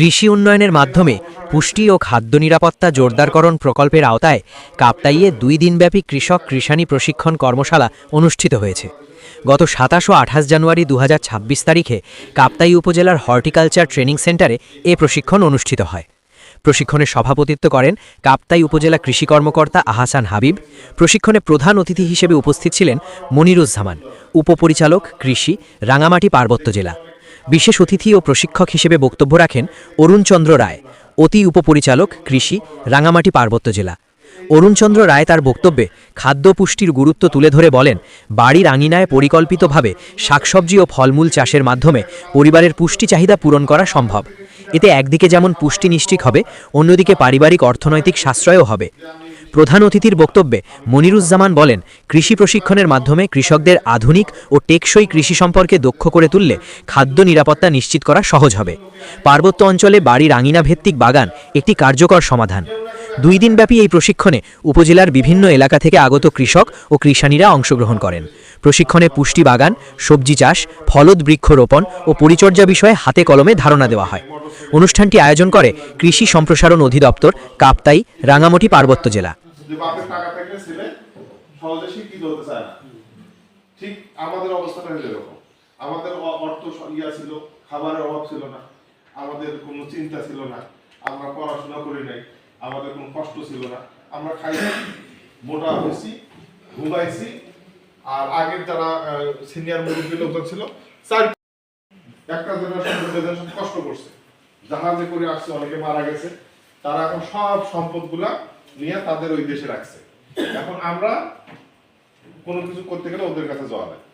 কৃষি উন্নয়নের মাধ্যমে পুষ্টি ও খাদ্য নিরাপত্তা জোরদারকরণ প্রকল্পের আওতায় কাপ্তাইয়ে দুই দিনব্যাপী কৃষক কৃষানি প্রশিক্ষণ কর্মশালা অনুষ্ঠিত হয়েছে। গত সাতাশ ও আঠাশ জানুয়ারি দু হাজার ছাব্বিশ তারিখে কাপ্তাই উপজেলার হর্টিকালচার ট্রেনিং সেন্টারে এ প্রশিক্ষণ অনুষ্ঠিত হয়। প্রশিক্ষণে সভাপতিত্ব করেন কাপ্তাই উপজেলা কৃষি কর্মকর্তা আহাসান হাবিব, প্রশিক্ষণে প্রধান অতিথি হিসেবে উপস্থিত ছিলেন মনিরুজ্জামান, উপপরিচালক কৃষি, রাঙামাটি পার্বত্য জেলা। বিশেষ অতিথি ও প্রশিক্ষক হিসেবে বক্তব্য রাখেন অরুণচন্দ্র রায়, অতি উপপরিচালক, কৃষি, রাঙামাটি পার্বত্য জেলা। অরুণচন্দ্র রায় তার বক্তব্যে খাদ্য পুষ্টির গুরুত্ব তুলে ধরে বলেন, বাড়ির আঙিনায় পরিকল্পিতভাবে শাকসবজি ও ফলমূল চাষের মাধ্যমে পরিবারের পুষ্টি চাহিদা পূরণ করা সম্ভব। এতে একদিকে যেমন পুষ্টি নিশ্চিত হবে, অন্যদিকে পারিবারিক অর্থনৈতিক সাশ্রয়ও হবে। প্রধান অতিথির বক্তব্যে মনিরুজ্জামান বলেন, কৃষি প্রশিক্ষণের মাধ্যমে কৃষকদের আধুনিক ও টেকসই কৃষি সম্পর্কে দক্ষ করে তুললে খাদ্য নিরাপত্তা নিশ্চিত করা সহজ হবে। পার্বত্য অঞ্চলে বাড়ির আঙিনা ভিত্তিক বাগান একটি কার্যকর সমাধান। দুই দিনব্যাপী এই প্রশিক্ষণে উপজেলার বিভিন্ন এলাকা থেকে আগত কৃষক ও কৃষানীরা অংশগ্রহণ করেন। প্রশিক্ষণে পুষ্টি বাগান, সবজি চাষ, ফলদ বৃক্ষরোপণ ও পরিচর্যা বিষয়ে হাতে কলমে ধারণা দেওয়া হয়। অনুষ্ঠানটি আয়োজন করে কৃষি সম্প্রসারণ অধিদপ্তর, কাপ্তাই, রাঙামাটি পার্বত্য জেলা। যে বাপের টাকা থাকলে ছেলে সহজে শিক্ষিত হতে চায় না। ঠিক আমাদের অবস্থাটা হলো এরকম আমাদের অর্থ ইয়া ছিল, খাবারের অভাব ছিল না। আমাদের কোনো চিন্তা ছিল না। আমরা পড়াশোনা করি নাই। আমাদের কোনো কষ্ট ছিল না। আমরা খাইছি মোটা হয়েছি, ঘুমাইছি। আর আগের যারা সিনিয়র মুরব্বী লোকজন ছিল, চার একটা জেনারেশন কষ্ট করছে। জাহাজে করে আসছে, অনেকে মারা গেছে। তারা এখন সব সম্পদগুলা নিয়ে তাদের ওই দেশে রাখছে। এখন আমরা কোনো কিছু করতে গেলে ওদের কাছে যাওয়া লাগে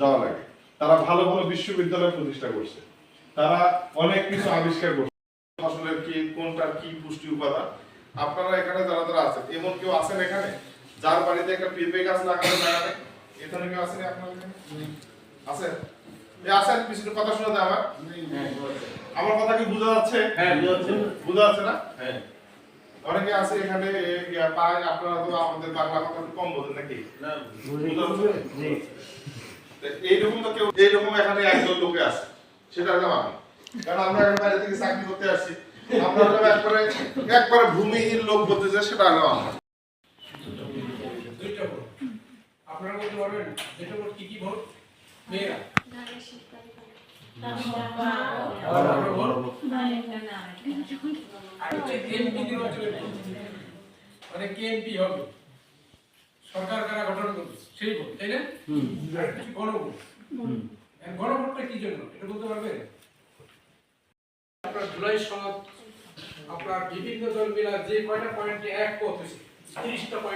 যাওয়া লাগে। তারা ভালো ভালো বিশ্ববিদ্যালয় প্রতিষ্ঠা করছে। তারা অনেক কিছু আবিষ্কার করছে। ফসলের কি কোনটার কি পুষ্টি উপাদান? আপনারা এখানে যারা যারা আছেন এমন কেউ আছেন এখানে? যার বাড়িতে একটা পেঁপে গাছ লাগানো জায়গা নেই? এখানে কেউ আছেন আপনার এখানে আছেন এ আছেন পিছনে কথা শোনা যায় আমার আমার কথা কি বোঝা যাচ্ছে? হ্যাঁ, বোঝা যাচ্ছে। বোঝা যাচ্ছে না? অনেকে আছে এখানে পায় আপনারা তো আমাদের বাংলা কথা একটু কম বোঝেন নাকি? এইরকম তো কেউ এইরকম এখানে একজন লোকে আছে সেটা হলাম আমি। কারণ আমরা এখানে বাইরে থেকে চাকরি করতে আসছি। আমরা হলাম একবারে একবারে ভূমিহীন লোক বলতে যে সেটা হলাম আমরা। আপনারা বলতে পারবেন ভোট কি কি ভোট? মেয়েরা। সরকার কারা গঠন করবে সেই কি জন্য এটা বলতে পারবেন আপনার জুলাই সনদ, আপনার বিভিন্ন দল মিলা যে কয়টা পয়েন্টে এক পথ তিরিশটা পয়েন্ট